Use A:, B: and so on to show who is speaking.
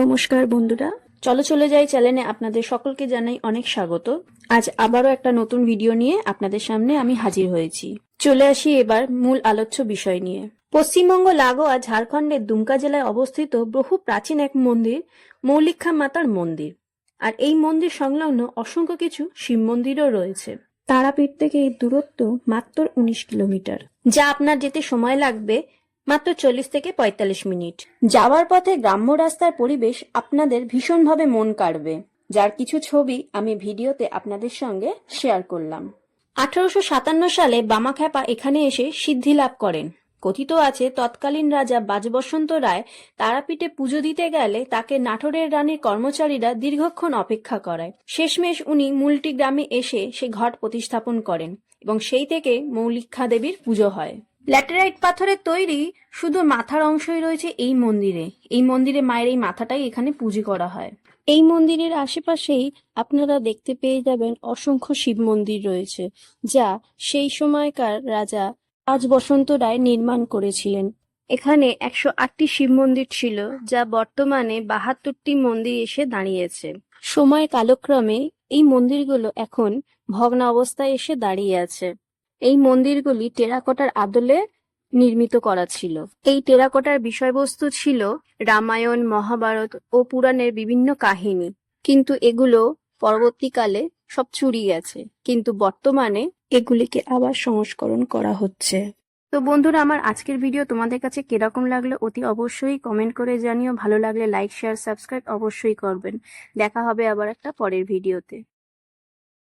A: নমস্কার, বন্ধুরা। চলো চলে যাই চ্যানেলে আপনাদের সকলকে জানাই অনেক স্বাগত। আজ আবারও একটা নতুন ভিডিও নিয়ে আপনাদের সামনে আমি হাজির হয়েছি। চলে আসি এবার মূল আলোচ্য বিষয় নিয়ে। পশ্চিমবঙ্গ, লাগোয়া, ঝাড়খণ্ডের দুমকা জেলায় অবস্থিত বহু প্রাচীন এক মন্দির মৌলিক্ষা মাতার মন্দির। আর এই মন্দির সংলগ্ন অসংখ্য কিছু শিব মন্দিরও রয়েছে। তারাপীঠ থেকে এই দূরত্ব মাত্র উনিশ কিলোমিটার। যা আপনার যেতে সময় লাগবে মাত্র চল্লিশ থেকে পঁয়তাল্লিশ মিনিট। যাওয়ার পথে গ্রাম্য রাস্তার পরিবেশ আপনাদের ভীষণভাবে মন কাড়বে। যার কিছু ছবি আমি ভিডিওতে আপনাদের সঙ্গে শেয়ার করলাম। আঠারোশো সাতান্ন সালে বামাখ্যাপা এখানে এসে সিদ্ধি লাভ করেন। কথিত আছে, তৎকালীন রাজা বাজবসন্ত রায় তারাপীঠে পুজো দিতে গেলে তাকে নাটোরের রানীর কর্মচারীরা দীর্ঘক্ষণ অপেক্ষা করায়। শেষমেশ উনি মূলটি গ্রামে এসে সে ঘট প্রতিস্থাপন করেন এবং সেই থেকে মৌলিক্ষা দেবীর পুজো হয়। ল্যাটেরাইট পাথরের তৈরি শুধু মাথার অংশই রয়েছে এই মন্দিরে। এই মন্দিরে মায়ের এই মাথাটাই এখানে পুজো করা হয়। এই মন্দিরের আশেপাশেই আপনারা দেখতে পেয়ে যাবেন অসংখ্য শিব মন্দির রয়েছে, যা সেই সময়কার রাজা আজ বসন্ত রায় নির্মাণ করেছিলেন। এখানে একশো আটটি শিব মন্দির ছিল, যা বর্তমানে বাহাত্তরটি মন্দির এসে দাঁড়িয়েছে। সময় কালক্রমে এই মন্দিরগুলো এখন ভগ্ন অবস্থায় এসে দাঁড়িয়ে আছে। এই মন্দিরগুলি টেরাকোটার আদলে নির্মিত করা ছিল। এই টেরাকোটার বিষয়বস্তু ছিল রামায়ণ, মহাভারত ও পুরাণের বিভিন্ন কাহিনী। কিন্তু এগুলো পরবর্তীকালে সব চুরি গেছে। কিন্তু বর্তমানে এগুলিকে আবার সংস্করণ করা হচ্ছে। তো বন্ধুরা, আমার আজকের ভিডিও তোমাদের কাছে কীরকম লাগল অতি অবশ্যই কমেন্ট করে জানিও। ভালো লাগলে লাইক শেয়ার সাবস্ক্রাইব অবশ্যই করবেন। দেখা হবে আবার একটা পরের ভিডিওতে।